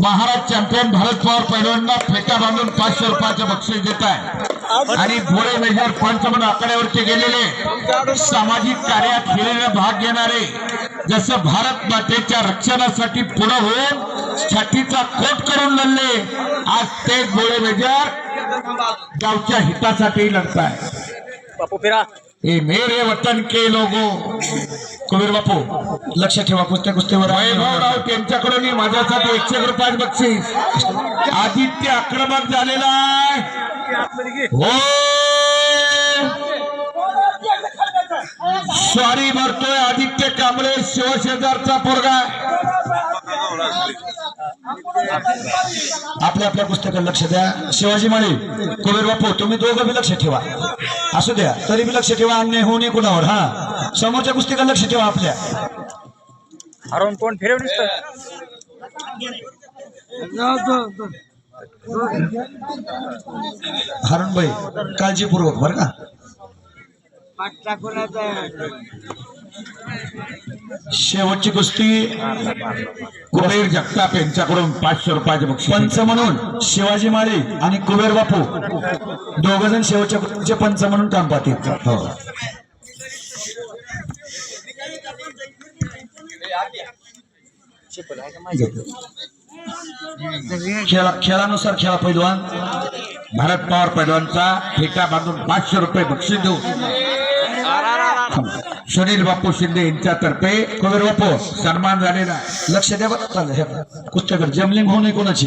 Maharaj champion Bharat Pawar पैलवांना फेटा बांधून पाचशे रुपयाचे बक्षीस देत आहे. आणि भोळे मेजर पंच म्हणून आकड्यावरती गेलेले सामाजिक कार्यात हिरेने भाग घेणारे जसं भारत मातेच्या रक्षणासाठी पुढे होऊन छातीचा कोट करून लढले आज ते भोळे मेजर गावच्या हितासाठी लढताय बापू ए मेरे वतन के लोगो कुबीर बापू लक्ष ठेवा कुस्त्या कुस्तीवर वैभवराव त्यांच्याकडून माझ्यासाठी एकशे रुपयाचे बक्षीस आदित्य आक्रमक झालेला आहे हो स्वारी भरतोय आदित्य कांबळे शिवशेजारचा पोरगा आपल्या आपल्या पुस्तकात लक्ष द्या शिवाजी माळी कुबेर बापू तुम्ही दोघं बी लक्ष ठेवा असू द्या. तरी बी लक्ष ठेवा अन्याय होऊ नये कुणावर हा. समोरच्या पुस्तकात लक्ष ठेवा आपल्या. हरवून तोंड फिरव नुसतं? हरणबाई काळजीपूर्वक बरं का? शेवटची कुस्ती. कुबेर जगताप यांच्याकडून पाचशे रुपयाचे बक्षीस. पंच म्हणून शिवाजी माळी आणि कुबेर बापू. दोघ जण शेवटच्या कुस्तीचे पंच म्हणून काम पाहतील. हो. खेळा खेळानुसार खेळा पैलवान. भारत पवार पैलवानचा फेटा बांधून पाचशे रुपये बक्षीस देऊ सुनील बापू शिंदे यांच्यातर्फे कुबेर बापू सन्मान झालेला आहे. लक्ष द्या बरं. चालेल हे कुस्त्याकडे जमलिंग होऊ नये कोणाची?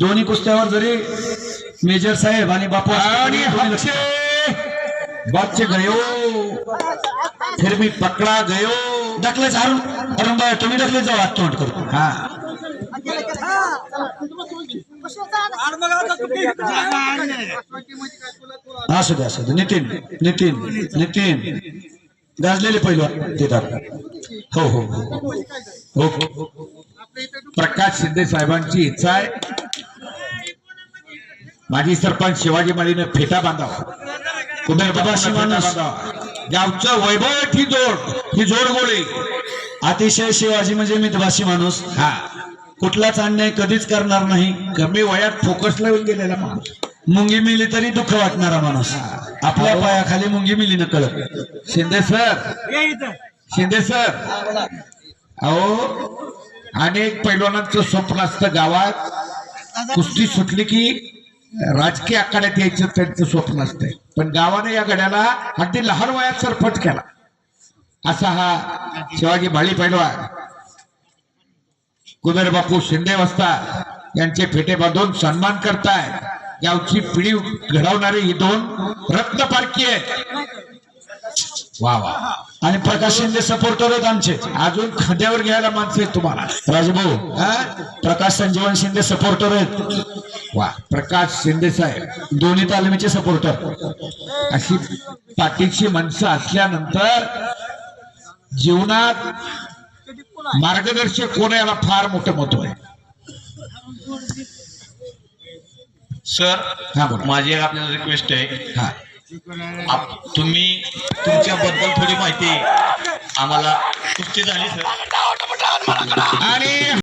दोन्ही कुस्त्यावर जरी मेजर साहेब आणि बापू आणि बच्चे गयो. फिर भी पकड़ा गयो. हरून हरून बाय तुम्ही ढकलेच जाऊ हात तोंड करू. हा. असू द्या असू द्या. नितीन नितीन नितीन. गाजलेले पैलवान देतात. हो हो हो. ओके प्रकाश शिंदे साहेबांची इच्छा आहे. माजी सरपंच शिवाजी माळीने फेटा बांधावा. कुबेर बाबांना फेटा बांधावा गावचं वैभव ही जोड ही जोड गोळी. अतिशय शिवाजी म्हणजे मितभाषी माणूस. हा. कुठलाच अन्याय कधीच करणार नाही. कमी वयात फोकसला येऊन गेलेला माणूस. मुंगी मिली तरी दुःख वाटणारा माणूस. आपल्या पायाखाली मुंगी मिली न कळत. शिंदे सर. शिंदे सर. अहो अनेक पैलवानांचं स्वप्न असतं गावात. कुस्ती सुटली की राजकीय आखाड्यात यायचं त्यांचं स्वप्न असतंय. पण गावाने या गड्याला अगदी लहान वयात सरपट केला. असा हा शिवाजी भाळी पैलवान. कुबेर बापू शिंदे वस्ता यांचे फेटे बांधून सन्मान करताय गावची पिढी घडवणारे ही दोन रत्न पारखी आहेत. वा वा. आणि प्रकाश शिंदे सपोर्टर आहेत आमचे. अजून खांद्यावर घ्यायला माणसं आहेत तुम्हाला. राजभाऊ प्रकाश संजीवन शिंदे सपोर्टर आहेत. वा प्रकाश शिंदे साहेब दोन्ही तालमीचे सपोर्टर अशी पाठीची माणसं असल्यानंतर जीवनात मार्गदर्शक कोण याला फार मोठं महत्त्व आहे. सर हा माझी एक आपल्याला रिक्वेस्ट आहे. हा. आप- तुम्ही तुमच्याबद्दल थोडी माहिती आम्हाला कुस्ती झाली सर आणि